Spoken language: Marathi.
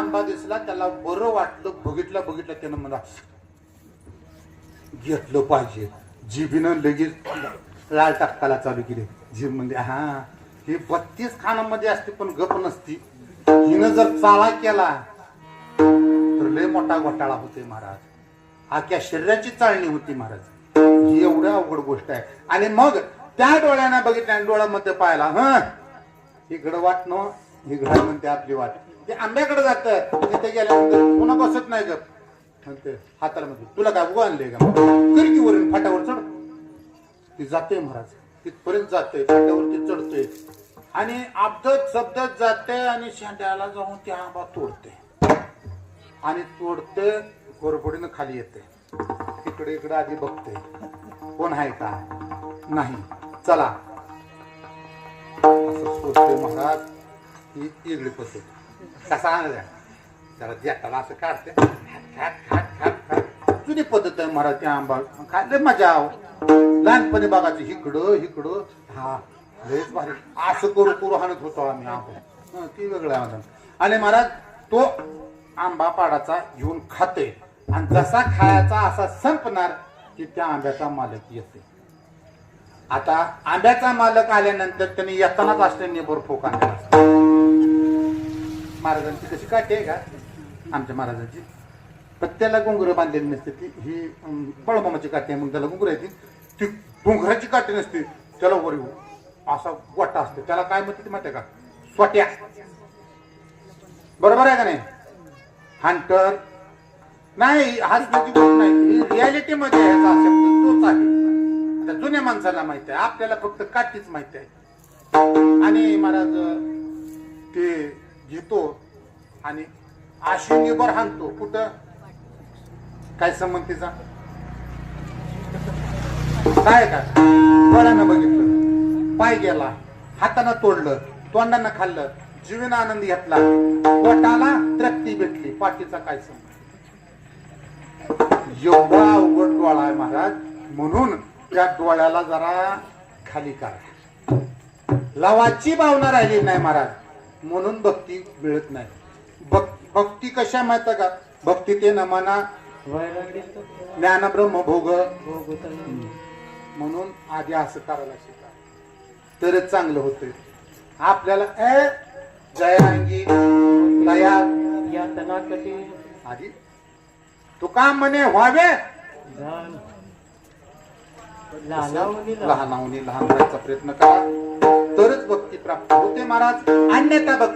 आंबा दिसला त्याला बरं वाटलं बघितलं बघितलं त्यानं मला घेतलं पाहिजे. जिबीनं लगेच लाल टाकायला चालू केली. जीभ म्हणजे हा हे बत्तीस खानामध्ये असते पण गप नसती. हिनं जर चाला केला तर लय मोठा घोटाळा होते महाराज. आख्या शरीराची चालणी होती महाराज. ही एवढं अवघड गोष्ट आहे. आणि मग त्या डोळ्यानं बघितल्या डोळ्यामध्ये पाहिला ह इकडं गडवाट न इकडं म्हणते आपली वाट. ते आंब्याकडे जात. तिथे गेल्यानंतर पुन्हा बसत नाही ग म्हणते हाताला म्हणते तुला काय उगा आणले का? कर फाट्यावर चढ. ती जाते महाराज. तिथपर्यंत जाते फाट्यावरती चढते. आणि अब्दत शब्दत जाते आणि शेंड्याला जाऊन ती आंबा तोडते. आणि तोडते गोरफोडीनं खाली येते. इकडे इकडे आधी बघते. कोण आहे का? नाही. चला. असं सोडते महाराज. ही इगडी पद्धत कसा आणला त्याला देताला असं काढते खाट खाट खाट खाट जुनी पद्धत आहे महाराज त्या आंबा खायला मजा आव लहानपणी बघायचं इकडं इकडं हा लयच भारी असं करू करू हाणत होतो आम्ही आंबा ती वेगळं आहे आणि महाराज तो आंबा पाडाचा घेऊन खाते आणि जसा खायचा असा संपणार की त्या आंब्याचा मालक येते आता आंब्याचा मालक आल्यानंतर त्यांनी येतानाच असल्याने नेबर फोक आणलेला महाराजांची कशी काठी आहे का? आमच्या महाराजांची. त्याला घुंगरं बांधलेली नसते ती. ही अं, बळमामाची काठी आहे मग त्याला घुंगरं येते ती. घुंगराची काठी नसते. त्याला वर येऊ असा वाटा असतो. त्याला काय म्हणते ते माहिती का? स्वट्या. बरोबर आहे का नाही? हंटर. नाही हाच म्हणजे गोष्ट नाही. ही रियालिटी मध्ये ह्याचा शब्द तोच आहे. आता जुन्या माणसाला माहिती आहे आपल्याला फक्त काठीच माहिती आहे आणि महाराज ते घेतो. आणि आशिनीवर हाणतो. कुठं? काय संबंध तिचा? काय का? डोळ्यानं बघितलं. पाय गेला. हातानं तोडलं. तोंडानं खाल्लं. जीवन आनंद घेतला. पोटाला तृप्ती भेटली. पाठीचा काय संबंध? एवढा अवघड डोळा आहे महाराज. म्हणून त्या डोळ्याला जरा खाली करा. लवाची भावना राहिली नाही महाराज. म्हणून भक्ती मिळत नाही. भक- भक्ती कशा माहीत का? भक्ती ते नमना ज्ञान ब्रह्म भोग. म्हणून आधी असं करायला शिका. तरच चांगलं होतंय. आपल्याला ए जयांगी दया. आधी. तू काम म्हणे व्हावे. लहानावणी लहान व्हायचा प्रयत्न करा. तरच भक्ती प्राप्त होते महाराज. अन्यथा भक्ती